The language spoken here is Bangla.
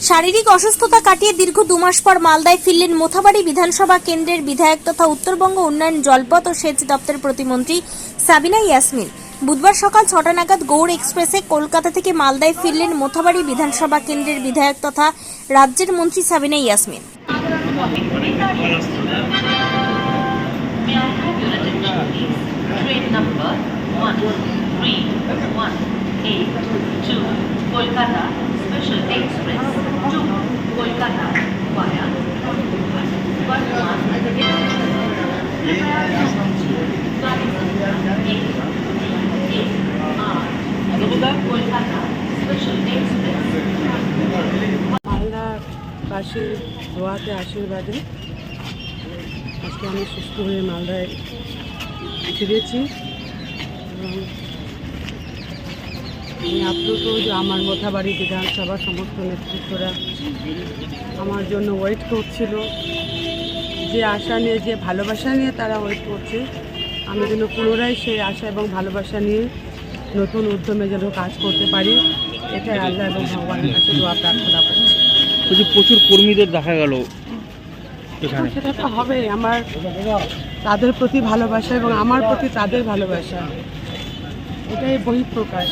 শারীরিক অসুস্থতা কাটিয়ে দীর্ঘ দুমাস পর মালদায় ফিরলেন মোথাবাড়ি বিধানসভা কেন্দ্রের বিধায়ক তথা উত্তরবঙ্গ উন্নয়ন জলপথ ও সেচ দপ্তর প্রতিমন্ত্রী সাবিনা ইয়াসমিন। বুধবার সকাল ছটা নাগাদ গৌড় এক্সপ্রেসে কলকাতা থেকে মালদায় ফিরলেন মোথাবাড়ি বিধানসভা কেন্দ্রের বিধায়ক তথা রাজ্যের মন্ত্রী Sabina Yasmin. May special express to Kolkata via আশীর দোয়াতে আশীর্বাদে আজকে আমি সুস্থ হয়ে মালদায় ফিরেছি এবং আমি আপ্লুত যে আমার মোথাবাড়ি বিধানসভা সমস্ত নেতৃত্বরা আমার জন্য ওয়েট করছিল। যে আশা নিয়ে যে ভালোবাসা নিয়ে তারা ওয়েট করছে আমি যেন পুনরায় সেই আশা এবং ভালোবাসা নিয়ে নতুন উদ্যমে যেন কাজ করতে পারি এটাই আল্লাহ এবং ভগবানের কাছে দোয়া প্রার্থনা করছি। প্রচুর কর্মীদের দেখা গেল সেটা তো হবে আমার তাদের প্রতি ভালোবাসা এবং আমার প্রতি তাদের ভালোবাসা। এটাই বহিঃপ্রকাশ।